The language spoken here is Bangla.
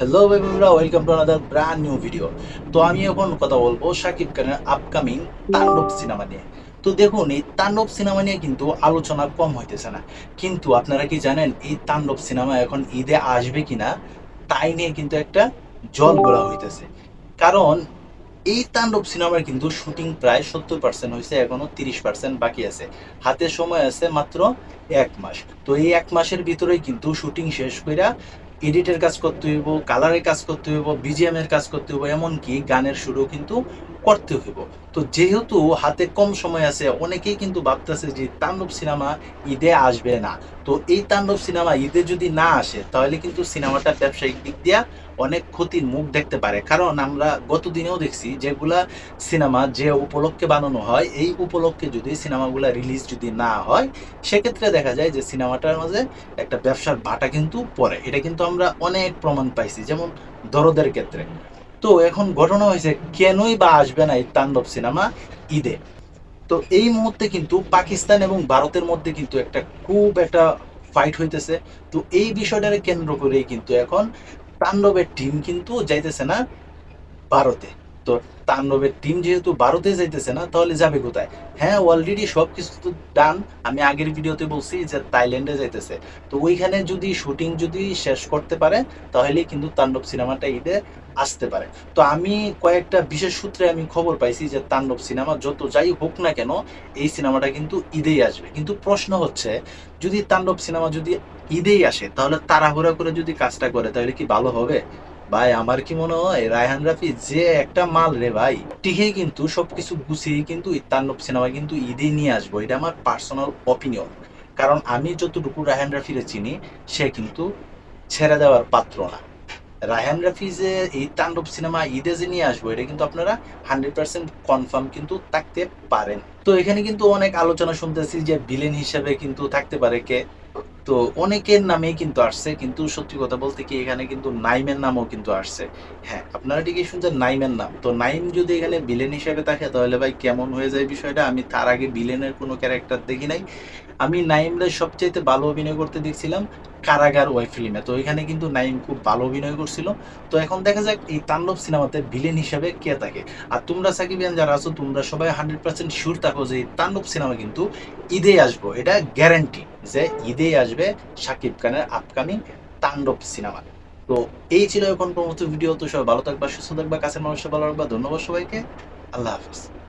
হ্যালো বন্ধুরা welcome to another brand new video তো আমি এখন কথা বলব শাকিব খানের আপকামিং তাণ্ডব সিনেমা নিয়ে। তো দেখুন, এই তাণ্ডব সিনেমা নিয়ে কিন্তু আলোচনা কম হইতেছে না। কিন্তু আপনারা কি জানেন, এই তাণ্ডব সিনেমা এখন ঈদে আসবে কিনা, তাই নিয়ে কিন্তু একটা জল গোলা হইতেছে। কারণ, এই তাণ্ডব সিনেমার কিন্তু শুটিং প্রায় সত্তর পার্সেন্ট হয়েছে এখনও তিরিশ পার্সেন্ট বাকি আছে। হাতে সময় আছে মাত্র এক মাস। তো এই এক মাসের ভিতরেই কিন্তু শুটিং শেষ কইরা এডিটের কাজ করতে হইব কালারের কাজ করতে হইব বিজিএম এর কাজ করতে হইব, এমনকি গানের সুরও কিন্তু করতে হইব। তো যেহেতু হাতে কম সময় আছে, অনেকেই কিন্তু ভাবতেছে যে তাণ্ডব সিনেমা ঈদে আসবে না। তো এই তাণ্ডব সিনেমা ঈদে যদি না আসে, তাহলে কিন্তু সিনেমাটা ব্যবসায়িক দিক দিয়া অনেক ক্ষতির মুখ দেখতে পারে। কারণ আমরা গত দিনেও দেখছি যেগুলা সিনেমা যে উপলক্ষে বানানো হয়, এই উপলক্ষে যদি সিনেমাগুলা রিলিজ যদি না হয়, সেক্ষেত্রে দেখা যায় যে সিনেমাটার মাঝে একটা ব্যবসার ভাটা কিন্তু পড়ে। এটা কিন্তু আমরা অনেক প্রমাণ পাইছি, যেমন দরদের ক্ষেত্রে। তো এখন ঘটনা হয়েছে, কেনই বা আসবে না এই তাণ্ডব সিনেমা ঈদে? তো এই মুহূর্তে কিন্তু পাকিস্তান এবং ভারতের মধ্যে কিন্তু একটা খুব একটা ফাইট হইতেছে। তো এই বিষয়টাকে কেন্দ্র করেই কিন্তু এখন তাণ্ডবের টিম কিন্তু যাইতেছে না ভারতে। তো তাণ্ডবের টিম যেহেতু ভারতে যাইতেছে না, তাহলে যাবে কোথায়? হ্যাঁ অলরেডি সব কিছু তো ডান আমি আগের ভিডিওতে বলছি যে থাইল্যান্ডে যাইতেছে। তো ওইখানে যদি শুটিং যদি শেষ করতে পারে, তাহলে কিন্তু তাণ্ডব সিনেমাটা ঈদে আসতে পারে। তো আমি কয়েকটা বিশেষ সূত্রে আমি খবর পাইছি যে তাণ্ডব সিনেমা যত যাই হোক না কেন, এই সিনেমাটা কিন্তু ঈদেই আসবে। কিন্তু প্রশ্ন হচ্ছে, যদি তাণ্ডব সিনেমা যদি ঈদেই আসে, তাহলে তাড়াহুড়া করে যদি কাজটা করে, তাহলে কি ভালো হবে? ভাই, আমার কি মনে হয়, রায়হান রাফি যে একটা মাল রে ভাই টিকেই কিন্তু সবকিছু গুছিয়ে কিন্তু তাণ্ডব সিনেমা কিন্তু ঈদে নিয়ে আসব। এটা আমার পার্সোনাল অপিনিয়ন কারণ আমি যতটুকু রায়হান রাফিরে চিনি, সে কিন্তু ছেড়ে দেওয়ার পাত্র না। রায়হান রাফি যে এই তাণ্ডব সিনেমা ঈদে যে নিয়ে আসব, এটা কিন্তু আপনারা হান্ড্রেড পার্সেন্ট কনফার্ম কিন্তু থাকতে পারেন। তো এখানে কিন্তু অনেক আলোচনা শুনতেছি যে ভিলেন হিসেবে কিন্তু থাকতে পারে কে? তো অনেকের নামেই কিন্তু আসছে, কিন্তু সত্যি কথা বলতে কি এখানে কিন্তু নাইমের নামও কিন্তু আসছে। হ্যাঁ আপনারা ঠিকই শুনছেন নাইমের নাম। তো নাইম যদি এখানে ভিলেন হিসেবে থাকে, তাহলে ভাই কেমন হয়ে যায় বিষয়টা? আমি তার আগে ভিলেনের কোনো ক্যারেক্টার দেখি নাই। আমি নাইমরে সবচাইতে ভালো অভিনয় করতে দেখছিলাম কারাগার ওয়াই ফিল্মে। তো এখানে কিন্তু নাইম খুব ভালো অভিনয় করছিল। তো এখন দেখা যাক এই তাণ্ডব সিনেমাতে ভিলেন হিসেবে কে থাকে। আর তোমরা সাকিবিয়ান যারা আছো, তোমরা সবাই হান্ড্রেড পার্সেন্ট শিওর থাকো যে এই তাণ্ডব সিনেমা কিন্তু ঈদে আসব। এটা গ্যারান্টি যে ঈদে আসবে শাকিব খানের আপকামিং তাণ্ডব সিনেমা। তো এই ছিল এখন পরবর্তী ভিডিও। তো সবাই ভালো থাকবা, সুস্থ থাকবা, কাছের মানুষের ভালো রাখবা ধন্যবাদ সবাইকে। আল্লাহ হাফিজ।